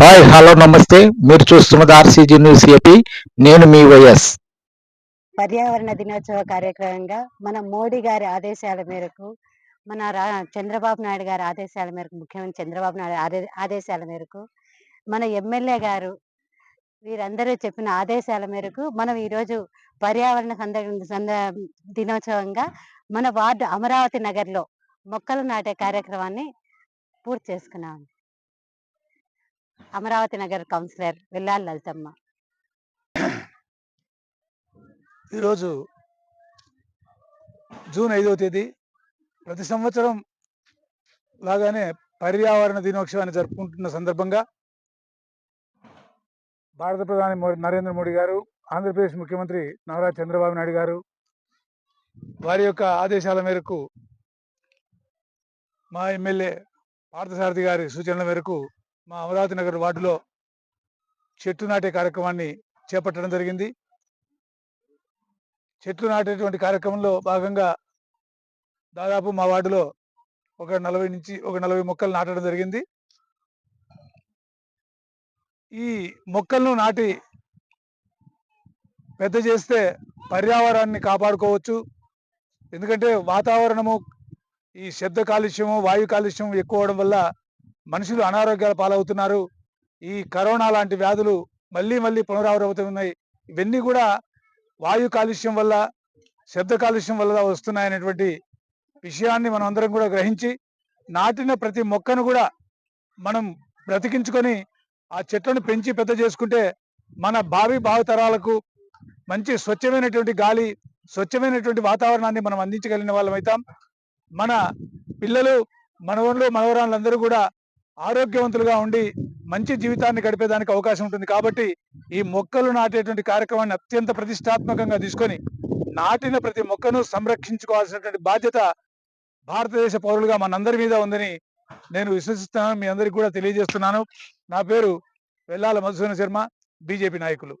Hi hello నమస్తే. మీరు చూస్తున్నది ఆర్సీజీ న్యూస్ ఏపీ. నేను మీ వైఎస్. పర్యావరణ దినోత్సవ కార్యక్రమంగా మన మోడీ గారి ఆదేశాల మేరకు మన రా చంద్రబాబు నాయుడు గారి ఆదేశాల మేరకు ముఖ్యమంత్రి చంద్రబాబు నాయుడు ఆదే ఆదేశాల మేరకు మన ఎమ్మెల్యే గారు వీరందరూ చెప్పిన ఆదేశాల మేరకు మనం ఈరోజు పర్యావరణ సంద సంద దినోత్సవంగా మన వార్డు అమరావతి నగర్లో మొక్కలు నాటే కార్యక్రమాన్ని పూర్తి చేసుకున్నాం. అమరావతి నగర్ కౌన్సిలర్ వెల్లాలి లలితమ్మ. ఈరోజు జూన్ ఐదవ తేదీ ప్రతి సంవత్సరం లాగానే పర్యావరణ దినోత్సవాన్ని జరుపుకుంటున్న సందర్భంగా భారత ప్రధాని నరేంద్ర మోడీ గారు ఆంధ్రప్రదేశ్ ముఖ్యమంత్రి నారా చంద్రబాబు నాయుడు గారు వారి యొక్క ఆదేశాల మేరకు మా ఎమ్మెల్యే పార్థసారథి గారి సూచనల మేరకు మా అమరావతి నగర్ వార్డులో చెట్టు నాటే కార్యక్రమాన్ని చేపట్టడం జరిగింది. చెట్లు నాటేటువంటి కార్యక్రమంలో భాగంగా దాదాపు మా వార్డులో ఒక నలభై నుంచి ఒక నలభై మొక్కలు నాటడం జరిగింది. ఈ మొక్కలను నాటి పెద్ద చేస్తే పర్యావరణాన్ని కాపాడుకోవచ్చు. ఎందుకంటే వాతావరణము ఈ శబ్ద కాలుష్యము వాయు కాలుష్యం ఎక్కువ వల్ల మనుషులు అనారోగ్యాల పాలవుతున్నారు. ఈ కరోనా లాంటి వ్యాధులు మళ్ళీ మళ్ళీ పునరావృతమవుతున్నాయి ఇవన్నీ కూడా వాయు కాలుష్యం వల్ల శబ్ద కాలుష్యం వల్ల వస్తున్నాయనేటువంటి విషయాన్ని మనం అందరం కూడా గ్రహించి నాటిన ప్రతి మొక్కను కూడా మనం బ్రతికించుకొని ఆ చెట్లను పెంచి పెద్ద చేసుకుంటే మన భావి భావతరాలకు మంచి స్వచ్ఛమైనటువంటి గాలి స్వచ్ఛమైనటువంటి వాతావరణాన్ని మనం అందించగలిగిన వాళ్ళం అవుతాం మన పిల్లలు మనవళ్ళు మనవరాళ్ళందరూ కూడా ఆరోగ్యవంతులుగా ఉండి మంచి జీవితాన్ని గడిపేదానికి అవకాశం ఉంటుంది. కాబట్టి ఈ మొక్కలు నాటేటువంటి కార్యక్రమాన్ని అత్యంత ప్రతిష్టాత్మకంగా తీసుకొని నాటిన ప్రతి మొక్కను సంరక్షించుకోవాల్సినటువంటి బాధ్యత భారతదేశ పౌరులుగా మనందరి మీద ఉందని నేను విశ్వసిస్తున్నాను. మీ అందరికీ కూడా తెలియజేస్తున్నాను. నా పేరు వెల్లాల మధుసూదన శర్మ బీజేపీ నాయకులు.